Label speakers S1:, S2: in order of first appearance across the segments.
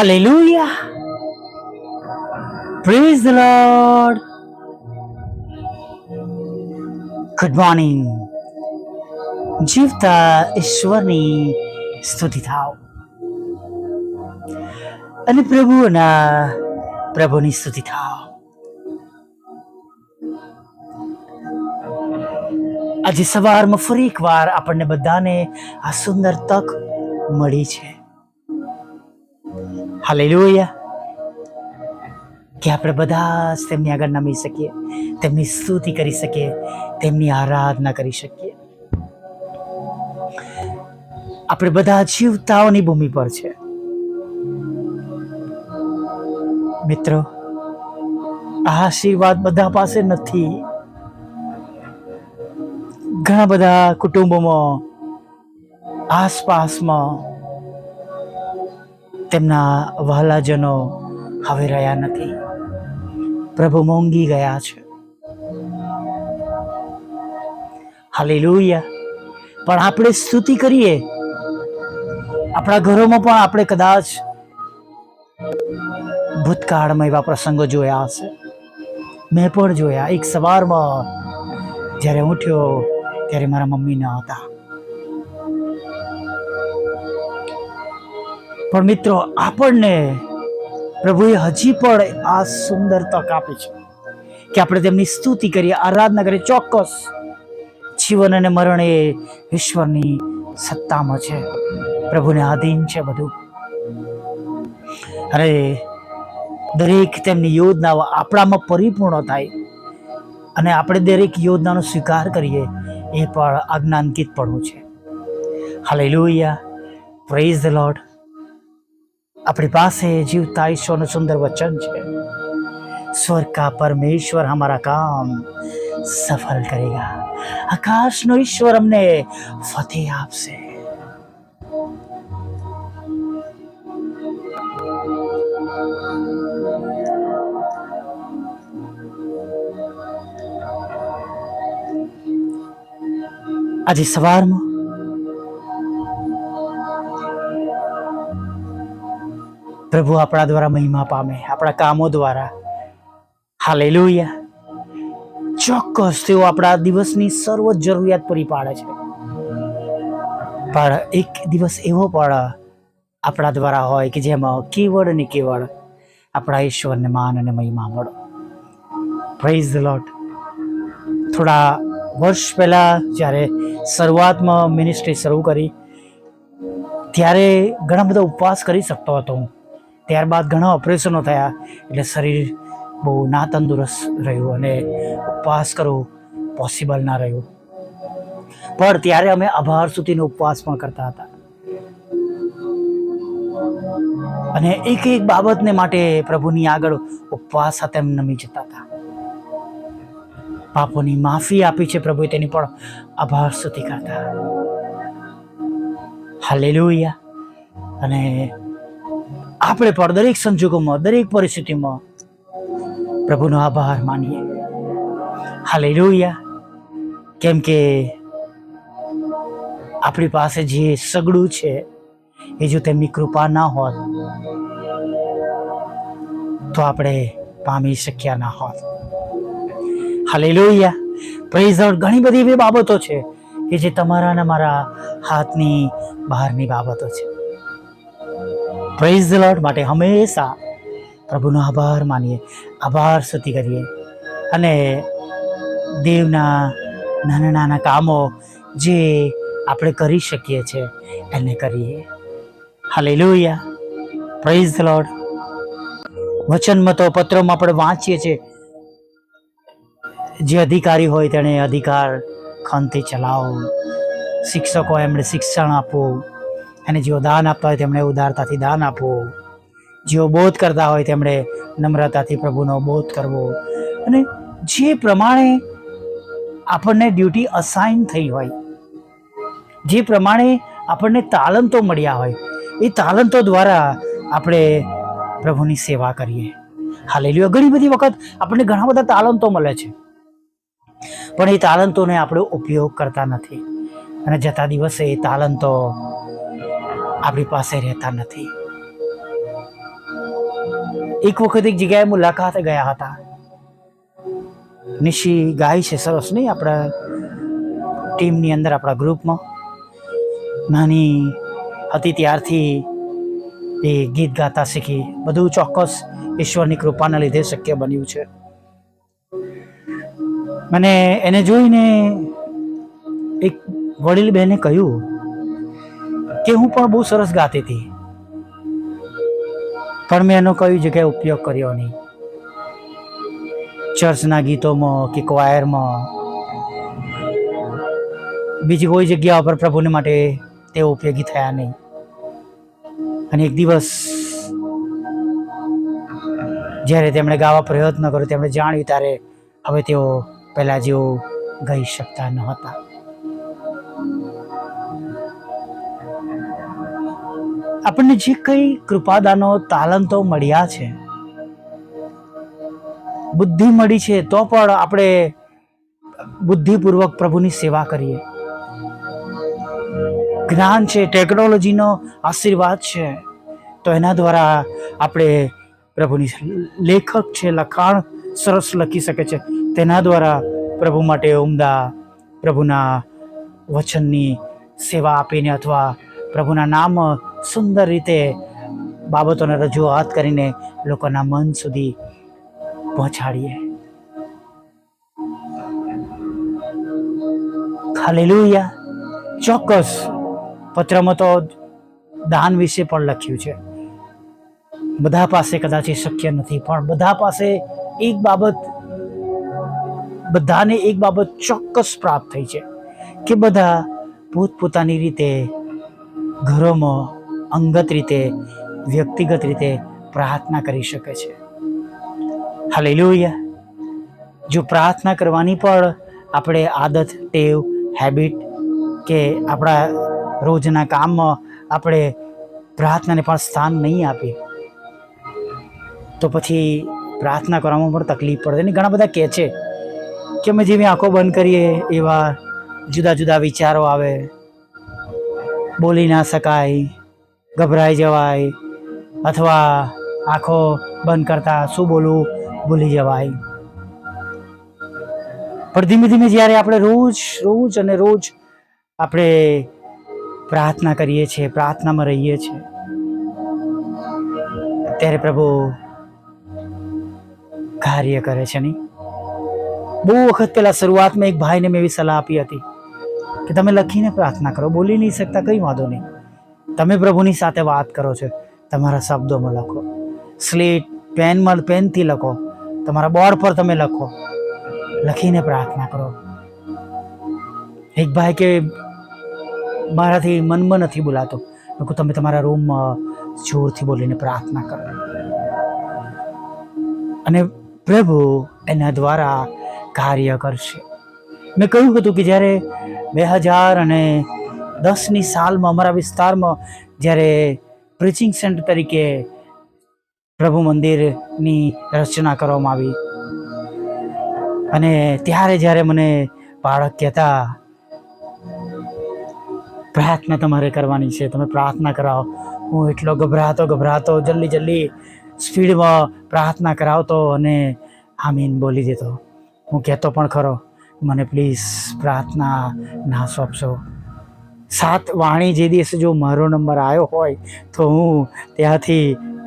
S1: Hallelujah. Praise the Lord. Good morning જીવતા ઈશ્વરની સ્તુતિ થાવ અને પ્રભુના પ્રભુની સ્તુતિ થાવ આજે સવારમાં ફરી એકવાર આપણને બધાને આ સુંદર તક મળી છે હાલેલુયા. કે આપણે બધા જ તેમની આગળ નમી શકીએ, તેમની સ્તુતિ કરી શકીએ, તેમની આરાધના કરી શકીએ. આપણે બધા જીવતાઓની ભૂમિ પર છે. મિત્રો આશીર્વાદ બધા પાસે નથી. ઘણા બધા કુટુંબોમાં, આસપાસમાં તેમના વહાલાજનો હવે રહ્યા નથી. પ્રભુ મોંઘી ગયા છે. હાલેલુયા. પણ આપણે સ્તુતિ કરીએ. આપણા ઘરોમાં પણ આપણે કદાચ ભૂતકાળમાં એવા પ્રસંગો જોયા હશે. મેં પણ જોયા. એક સવારમાં જ્યારે ઉઠ્યો ત્યારે મારા મમ્મી ન હતા. પણ મિત્રો, આપણને પ્રભુએ હજી પણ આ સુંદર તક આપી છે કે આપણે તેમની સ્તુતિ કરીએ, આરાધના કરીએ, ચોક્કસ જીવન અને મરણ એ ઈશ્વરની સત્તામાં છે. પ્રભુને આધીન છે બધું. અરે, દરેક તેમની યોજનાઓ આપણામાં પરિપૂર્ણ થાય અને આપણે દરેક યોજનાનો સ્વીકાર કરીએ, એ પણ આજ્ઞાંકિત પડવું છે. હાલેલુયા પ્રેઝ ધ લોર્ડ अपनी पास जीवता ईश्वर सुंदर वचन स्वर का परमेश्वर हमारा काम सफल करेगा। आकाश नो ईश्वर हमने फतेह आपसे। अजी सवार मा પ્રભુ આપણા દ્વારા મહિમા પામે, આપણા કામો દ્વારા. હાલેલુયા. ચોક્કસ તેઓ આપણા દિવસની સર્વ જરૂરિયાત પૂરી પાડે છે. પણ એક દિવસ એવો પણ આપણા દ્વારા હોય કે જેમાં કેવળ ને કેવળ આપણા ઈશ્વરને માન અને મહિમા મળો. પ્રાઇઝ ધ લોટ થોડા વર્ષ પહેલા જ્યારે શરૂઆતમાં મિનિસ્ટ્રી શરૂ કરી, ત્યારે ઘણા બધા ઉપવાસ કરી શકતો હતો હું. ત્યારબાદ ઘણા ઓપરેશનો થયા. એટલે શરીર બહુ ના તંદુરસ્ત રહ્યું અને ઉપવાસ કરવો પોસિબલ ના રહ્યું. પણ ત્યારે અમે આભાર સુધીનો ઉપવાસ પણ કરતા હતા. અને એક એક બાબતને માટે પ્રભુની આગળ ઉપવાસ સાથે નમી જતા હતા. પાપોની માફી આપી છે પ્રભુએ તેની પણ આભાર સ્તુતિ કરતા. હાલેલુયા અને આપણે પણ દરેક સંજોગોમાં, દરેક પરિસ્થિતિમાં પ્રભુનો આભાર માનીએ. હાલેલુયા. કેમ કે આપણી પાસે જે સગડું છે, એ જો તેમની કૃપા ના હોત, તો આપણે પામી શક્યા ના હોત. હાલેલુયા. પ્રેઝ ઘણી બધી એવી બાબતો છે કે જે તમારા અને મારા હાથની બહારની બાબતો છે. પ્રેઝ લોર્ડ માટે હંમેશા પ્રભુનો આભાર માનીએ, આભાર સ્તુતિ કરીએ. અને દેવના નાના નાના કામો જે આપણે કરી શકીએ છીએ એને કરીએ. હાલેલુયા પ્રેઝ ધ લોર્ડ વચનમાં તો પત્રોમાં આપણે વાંચીએ છીએ. જે અધિકારી હોય તેણે અધિકાર ખંતી ચલાવો. શિક્ષકો એમણે શિક્ષણ આપવું. અને જેઓ દાન આપતા હોય તેમણે ઉદારતાથી દાન આપવું જેઓ બોધ કરતા હોય તેમણે નમ્રતાથી પ્રભુનો બોધ કરવો. અને જે પ્રમાણે આપણને ડ્યુટી અસાઇન થઈ હોય, જે પ્રમાણે આપણને તાલંતો મળ્યા હોય, એ તાલંતો દ્વારા આપણે પ્રભુની સેવા કરીએ. હાલેલુયા. ઘણી બધી વખત આપણને ઘણા બધા તાલંતો મળે છે. પણ એ તાલંતોને આપણે ઉપયોગ કરતા નથી. અને જતા દિવસે એ તાલંતો આપણી પાસે રહેતા નથી. એક વખત એક જગ્યાએ મુલાકાતે ગયા હતા. નિશી ગાય છે સરસ નહીં આપણા ટીમની અંદર, આપણા ગ્રુપમાં. નાની હતી ત્યારથી એ ગીત ગાતા શીખી. બધું ચોક્કસ ઈશ્વરની કૃપાના લીધે શક્ય બન્યું છે. મને એને જોઈને એક વડીલ બહેને કહ્યું કે હું પણ બહુ સરસ ગાતી હતી. પણ મેં એનો કઈ જગ્યાએ ઉપયોગ કર્યો નહીં. ચર્ચના ગીતોમાં કે ક્વાયરમાં બીજી કોઈ જગ્યા પર પ્રભુને માટે તે ઉપયોગી થયા નહીં. અને એક દિવસ જ્યારે તેમણે ગાવા પ્રયત્ન કર્યો, તેમણે જાણ્યું ત્યારે હવે તેઓ પહેલાં જેવું ગઈ શકતા ન આપણને જે કઈ કૃપાદાનો, તાલંતો મળ્યા છે, બુદ્ધિ મળી છે, તો પણ આપણે બુદ્ધિપૂર્વક પ્રભુની સેવા કરીએ. જ્ઞાન છે, ટેકનોલોજીનો આશીર્વાદ છે, તો એના દ્વારા આપણે પ્રભુની લેખક છે, લખાણ સરસ લખી શકે છે, તેના દ્વારા પ્રભુ માટે ઉમદા પ્રભુના વચનની સેવા આપીને અથવા પ્રભુના નામ સુંદર રીતે બાબતોને રજૂઆત કરીને લોકોના મન સુધી પહોંચાડીએ. હાલેલુયા. ચોક્કસ. પત્રમાં તો દાન વિશે પણ લખ્યું છે. બધા પાસે કદાચ શક્ય નથી, પણ બધા પાસે એક બાબત, બધાને એક બાબત ચોક્કસ પ્રાપ્ત થઈ છે કે બધા પોતપોતાની રીતે ઘરોમાં અંગત રીતે, વ્યક્તિગત રીતે પ્રાર્થના કરી શકે છે. હાલે જો પ્રાર્થના કરવાની પણ આપણે આદત, ટેવ હેબિટ કે આપણા રોજના કામમાં આપણે પ્રાર્થનાને પણ સ્થાન નહીં આપીએ તો પછી પ્રાર્થના કરવામાં પણ તકલીફ પડે. અને ઘણા બધા કહે છે કે અમે જેવી આંખો બંધ કરીએ એવા જુદા જુદા વિચારો આવે. બોલી ના શકાય. ગભરાઈ જવાય અથવા આંખો બંધ કરતા શું બોલવું ભૂલી જવાય. પણ ધીમે ધીમે જ્યારે આપણે રોજ રોજ અને રોજ આપણે પ્રાર્થના કરીએ છીએ, પ્રાર્થનામાં રહીએ છીએ, ત્યારે પ્રભુ કાર્ય કરે છે નહીં. બહુ વખત પહેલાં શરૂઆતમાં એક ભાઈને મેં એવી સલાહ આપી હતી કે તમે લખીને પ્રાર્થના કરો, બોલી નહીં શકતા, કંઈ વાંધો નહીં. તમે પ્રભુની સાથે વાત કરો છો, તમારા શબ્દોમાં લખો. સ્લેટ, પેનમાં, પેનથી લખો. તમારા બોર્ડ પર તમે લખો. લખીને પ્રાર્થના કરો. એક ભાઈ કે મારાથી મનમાં નથી બોલાતો. લોકો તમે તમારા રૂમમાં જોરથી બોલીને પ્રાર્થના કરો. અને પ્રભુ એના દ્વારા કાર્ય કરશે. મેં કહ્યું હતું કે જ્યારે બે હજાર અને દસની સાલમાં અમારા વિસ્તારમાં જ્યારે પ્રિચિંગ સેન્ટર તરીકે પ્રભુ મંદિરની રચના કરવામાં આવી. અને ત્યારે જ્યારે મને બાળક કહેતા, પ્રાર્થના તમારે કરવાની છે, તમે પ્રાર્થના કરાવો. હું એટલો ગભરાતો ગભરાતો જલ્દી જલ્દી સ્પીડમાં પ્રાર્થના કરાવતો અને આમીન બોલી દેતો. હું કહેતો પણ ખરો, મને પ્લીઝ પ્રાર્થના ના સોંપશો સાત વાણી જે દિવસે જો મારો નંબર આવ્યો હોય, તો હું ત્યાંથી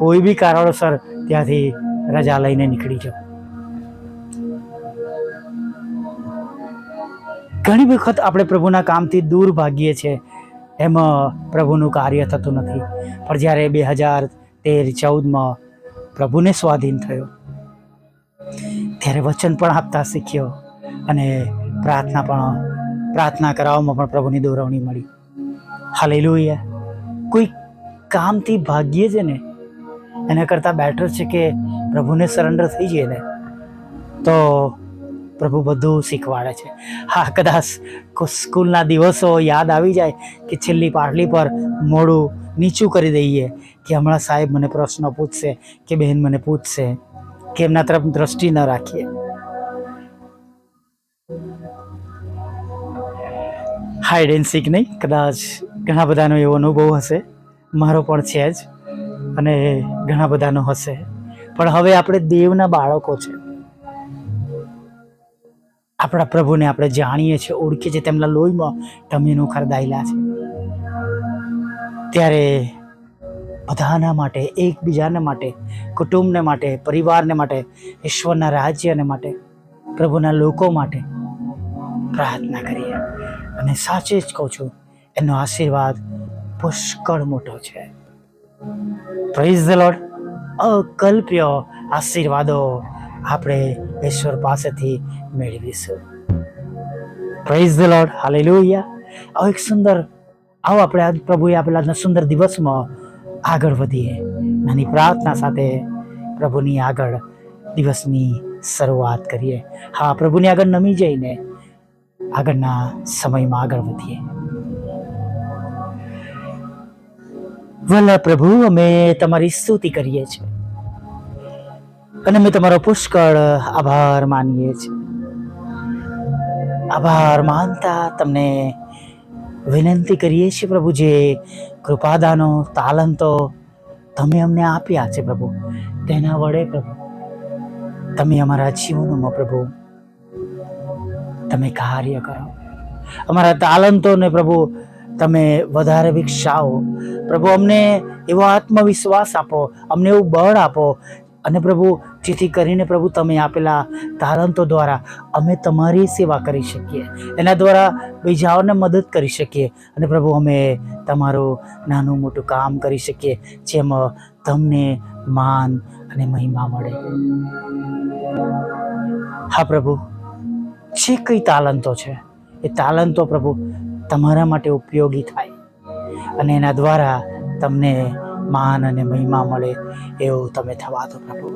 S1: કોઈ બી કારણોસર ત્યાંથી રજા લઈને નીકળી જાઉં. ઘણી વખત આપણે પ્રભુના કામથી દૂર ભાગીએ છીએ એમાં પ્રભુનું કાર્ય થતું નથી. પણ જ્યારે બે હજાર તેર ચૌદમાં પ્રભુને સ્વાધીન થયો, ત્યારે વચન પણ આપતા શીખ્યો અને પ્રાર્થના પણ પ્રાર્થના કરાવવામાં પણ પ્રભુની દોરવણી મળી. હાલેલુયા. કોઈ કામથી ભાગીએ છે ને, એના કરતાં બેટર છે કે પ્રભુને સરેન્ડર થઈ જઈએ ને, તો પ્રભુ બધું શીખવાડે છે. હા, કદાચ સ્કૂલના દિવસો યાદ આવી જાય કે છેલ્લી પાટલી પર મોડું નીચું કરી દઈએ કે હમણાં સાહેબ મને પ્રશ્ન પૂછશે કે બહેન મને પૂછશે કે એમના તરફ દ્રષ્ટિ ન રાખીએ. હાઈડ એન્ડ સીક નહીં. કદાચ ઘણા બધાનો એવો અનુભવ હશે. મારો પણ છે જ. અને ઘણા બધાનો હશે. પણ હવે આપણે દેવના બાળકો છે. આપણા પ્રભુને આપણે જાણીએ છીએ, ઓળખીએ છીએ. તેમના લોહીમાં ટમીનું ખરદાયેલા છે. ત્યારે બધાના માટે, એકબીજાને માટે, કુટુંબને માટે, પરિવારને માટે, ઈશ્વરના રાજ્યને માટે, પ્રભુના લોકો માટે પ્રાર્થના કરીએ. અને સાચે જ કહું છું, એનો આશીર્વાદ પુષ્કળ મોટો છે. પ્રેઝ ધ લોર્ડ અકલ્પ્ય આશીર્વાદો આપણે ઈશ્વર પાસેથી મેળવીશું. પ્રેઝ ધ લોર્ડ હાલેલુયા આવો એક સુંદર, આવો આપણે આજ પ્રભુએ આપેલા આજના સુંદર દિવસમાં આગળ વધીએ. નાની પ્રાર્થના સાથે પ્રભુની આગળ દિવસની શરૂઆત કરીએ. હા, પ્રભુની આગળ નમી જઈને આગળના સમયમાં આગળ વધીએ. વલ્લા પ્રભુ, અમે તમારી સ્તુતિ કરીએ છીએ. અને અમે તમારો પુષ્કળ આભાર માનીએ છીએ. આભાર માનતા તમને વિનંતી કરીએ છીએ પ્રભુ જે કૃપાદાનો, તાલંતો તમે અમને આપ્યા છે પ્રભુ. તેના વડે પ્રભુ, તમે અમારા જીવનોમાં પ્રભુ તમે કાર્ય કરો. અમારા તાલંતોને પ્રભુ, તમે વધારે વિકસાવો. પ્રભુ, અમને એવો આત્મવિશ્વાસ આપો, અમને એવું બળ આપો. અને પ્રભુ, જેથી કરીને પ્રભુ, તમે આપેલા તાલંતો દ્વારા અમે તમારી સેવા કરી શકીએ. એના દ્વારા બીજાઓને મદદ કરી શકીએ. અને પ્રભુ, અમે તમારું નાનું મોટું કામ કરી શકીએ, જેમાં તમને માન અને મહિમા મળે. હા પ્રભુ. જે કઈ તાલંતો છે, એ તાલંતો પ્રભુ તમારા માટે ઉપયોગી થાય. અને એના દ્વારા તમને માન અને મહિમા મળે એવું તમે થવા દો પ્રભુ.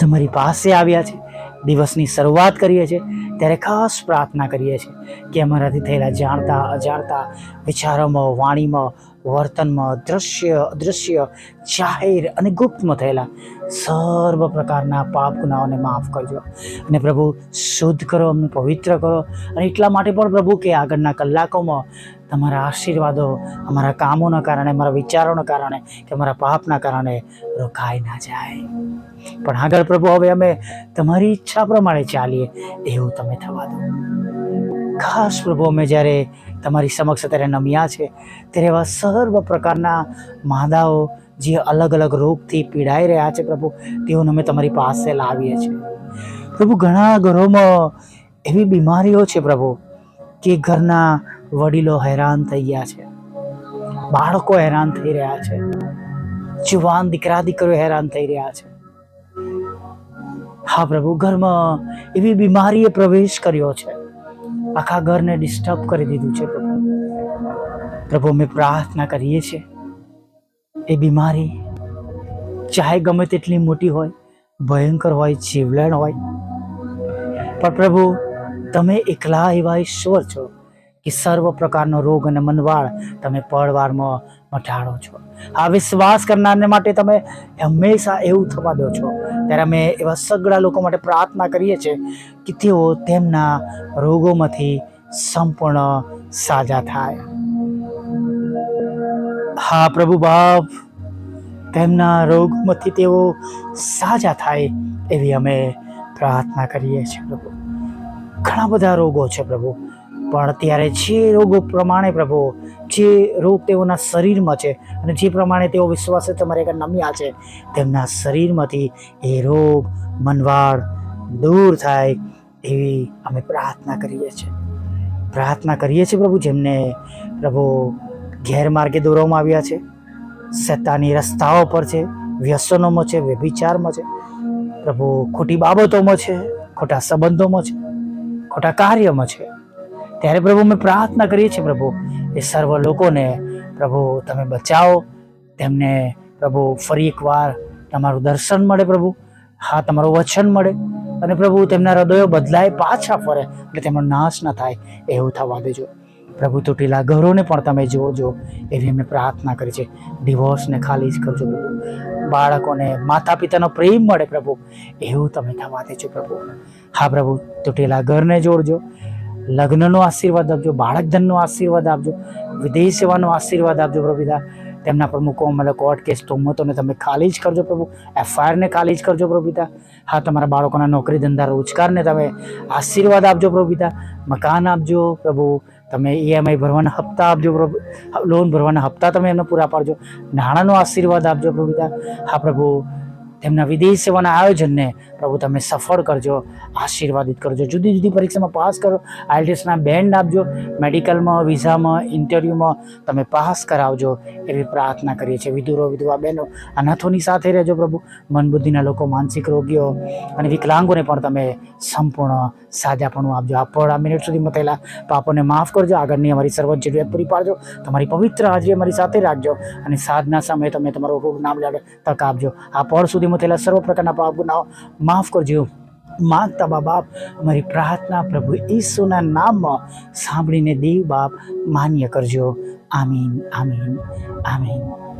S1: તમારી પાસે આવ્યા છે, દિવસની શરૂઆત કરીએ છીએ ત્યારે ખાસ પ્રાર્થના કરીએ છીએ કે અમારાથી થયેલા જાણતા, અજાણતા વિચારોમાં, વાણીમાં, વર્તનમાં દ્રશ્ય અદૃશ્ય જાહેર અને ગુપ્તમાં થયેલા સર્વ પ્રકારના પાપ ગુનાઓને માફ કરજો. અને પ્રભુ, શુદ્ધ કરો, અમને પવિત્ર કરો. અને એટલા માટે પણ પ્રભુ કે આગળના કલાકોમાં તમારા આશીર્વાદો, અમારા કામોના કારણે, અમારા વિચારોના કારણે કે અમારા પાપના કારણે રોકાઈ ના જાય. પણ આગળ પ્રભુ, હવે અમે તમારી ઈચ્છા પ્રમાણે ચાલીએ એવું તમે થવા દો. ખાસ પ્રભુ, અમે જ્યારે તમારી સમક્ષ અત્યારે નમ્યા છે, ત્યારે એવા સર્વ પ્રકારના માદાઓ જે અલગ અલગ રોગથી પીડાઈ રહ્યા છે પ્રભુ, તેઓને અમે તમારી પાસે લાવીએ છીએ. પ્રભુ, ઘણા ઘરોમાં એવી બીમારીઓ છે પ્રભુ, કે ઘરના વડીલો હેરાન થઈ ગયા છે. બાળકો હેરાન થઈ રહ્યા છે. જુવાન, દીકરા, દીકરીઓ હેરાન થઈ રહ્યા છે. હા પ્રભુ, ઘરમાં એવી બીમારીએ પ્રવેશ કર્યો છે. આખા ઘરને ડિસ્ટર્બ કરી દીધું છે પ્રભુ. પ્રભુ, અમે પ્રાર્થના કરીએ છીએ, એ બીમારી ચાહે ગમે તેટલી મોટી હોય, ભયંકર હોય, જીવલેણ હોય. પણ પ્રભુ, તમે એકલા એવા ઈશ્વર છો કે સર્વ પ્રકારનો રોગ અને મનવાળ તમે પળવારમાં મટાડો છો. આ વિશ્વાસ કરનારને માટે તમે હંમેશા એવું થવા દો છો. ત્યારે અમે એવા સગળા લોકો માટે પ્રાર્થના કરીએ છીએ કે તેઓ તેમના રોગોમાંથી સંપૂર્ણ સાજા થાય. હા, પ્રભુ બાપ, તેમના રોગમાંથી તેઓ સાજા થાય એવી અમે પ્રાર્થના કરીએ છીએ, પ્રભુ. ઘણા બધા રોગો છે, પ્રભુ. પણ અત્યારે જે રોગો પ્રમાણે પ્રભુ, જે રોગ તેઓના શરીરમાં છે અને જે પ્રમાણે તેઓ વિશ્વાસે તમારે આગળ નમ્યા છે, તેમના શરીરમાંથી એ રોગ, મનવાળ દૂર થાય એવી અમે પ્રાર્થના કરીએ છીએ. પ્રાર્થના કરીએ છીએ પ્રભુ જેમને પ્રભુ ગેરમાર્ગે દોરવામાં આવ્યા છે સત્તાની રસ્તાઓ પર છે, વ્યસનોમાં છે, વ્યભિચારમાં છે, પ્રભુ ખોટી બાબતોમાં છે, ખોટા સંબંધોમાં છે, ખોટા કાર્યમાં છે. ત્યારે પ્રભુ અમે પ્રાર્થના કરીએ છીએ, પ્રભુ, એ સર્વ લોકોને, પ્રભુ, તમે બચાવો. તેમને, પ્રભુ, ફરી એકવાર તમારું દર્શન મળે, પ્રભુ. હા, તમારું વચન મળે. અને પ્રભુ, તેમના હૃદયો બદલાય, પાછા ફરે, એટલે તેમનો નાશ ન થાય, એવું થવા દેજો. પ્રભુ, તૂટેલા ઘરોને પણ તમે જોજો, એવી અમે પ્રાર્થના કરી છે ડિવોર્સને ખાલી જ કરજો, પ્રભુ. બાળકોને માતા પિતાનો પ્રેમ મળે, પ્રભુ. એવું તમે થવા દેજો, પ્રભુ. હા, પ્રભુ, તૂટેલા ઘરને જોડજો. લગ્નનો આશીર્વાદ આપજો, બાળકધનનો આશીર્વાદ આપજો વિદેશ સેવાનો આશીર્વાદ આપજો પ્રભુ તેમના પર મૂકો મતલબ કોર્ટ કેસ તોમતોને તમે ખાલી જ કરજો પ્રભુ. એફઆઈઆરને ખાલી જ કરજો પ્રભુ હા, તમારા બાળકોના નોકરી ધંધા, રોજગારને તમે આશીર્વાદ આપજો પ્રભુ મકાન આપજો પ્રભુ. તમે ઈએમઆઈ ભરવાના હપ્તા આપજો પ્રભુ. લોન ભરવાના હપ્તા તમે એમને પૂરા પાડજો. નાણાંનો આશીર્વાદ આપજો પ્રભુ હા, પ્રભુ. તેમના વિદેશ સેવાના આયોજનને પ્રભુ, તમે સફળ કરજો, આશીર્વાદિત કરજો. જુદી જુદી પરીક્ષામાં પાસ કરો, આઈએલટીએસના બેન્ડ આપજો, મેડિકલમાં, વિઝામાં, ઇન્ટરવ્યૂમાં તમે પાસ કરાવજો એવી પ્રાર્થના કરીએ છીએ. વિધુરો, વિધવા બહેનો, અનાથોની સાથે રહેજો પ્રભુ. મનબુદ્ધિના લોકો, માનસિક રોગીઓ અને વિકલાંગોને પણ તમે સંપૂર્ણ સાજાપણું આપજો. આ પણ આ મિનિટ સુધીમાં થયેલા પાપોને માફ કરજો. આગળની અમારી સર્વ જરૂરિયાત પૂરી પાડજો. તમારી પવિત્ર હાજરી અમારી સાથે રાખજો અને સાધના સમયે તમે તમારું નામ લેવા તક આપજો. આ પળ સુધીમાં થયેલા સર્વ પ્રકારના પાપ ગુનાઓ માફ કરજો. માગતા બા બાપ અમારી પ્રાર્થના પ્રભુ ઈસુના નામમાં સાંભળીને દેવ બાપ માન્ય કરજો. આમીન આમીન આમીન.